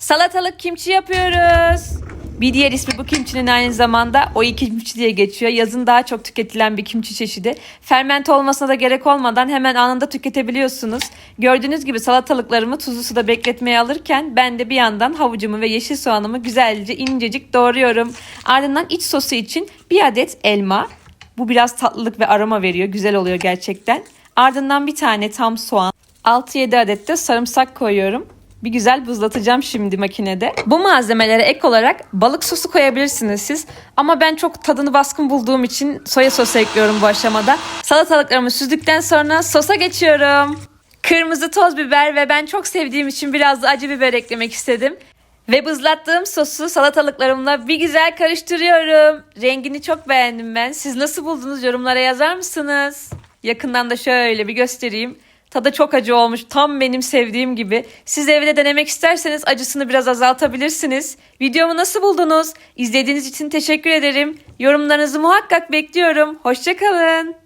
Salatalık kimçi yapıyoruz. Bir diğer ismi bu kimçinin aynı zamanda oyi kimçi diye geçiyor. Yazın daha çok tüketilen bir kimçi çeşidi. Fermente olmasına da gerek olmadan hemen anında tüketebiliyorsunuz. Gördüğünüz gibi salatalıklarımı tuzlu suda bekletmeye alırken ben de bir yandan havucumu ve yeşil soğanımı güzelce incecik doğruyorum. Ardından iç sosu için bir adet elma. Bu biraz tatlılık ve aroma veriyor. Güzel oluyor gerçekten. Ardından bir tane tam soğan. 6-7 adet de sarımsak koyuyorum. Bir güzel buzlatacağım şimdi makinede. Bu malzemelere ek olarak balık sosu koyabilirsiniz siz. Ama ben çok tadını baskın bulduğum için soya sosu ekliyorum bu aşamada. Salatalıklarımı süzdükten sonra sosa geçiyorum. Kırmızı toz biber ve ben çok sevdiğim için biraz da acı biber eklemek istedim. Ve buzlattığım sosu salatalıklarımla bir güzel karıştırıyorum. Rengini çok beğendim ben. Siz nasıl buldunuz yorumlara yazar mısınız? Yakından da şöyle bir göstereyim. Tadı çok acı olmuş. Tam benim sevdiğim gibi. Siz evde denemek isterseniz acısını biraz azaltabilirsiniz. Videomu nasıl buldunuz? İzlediğiniz için teşekkür ederim. Yorumlarınızı muhakkak bekliyorum. Hoşçakalın.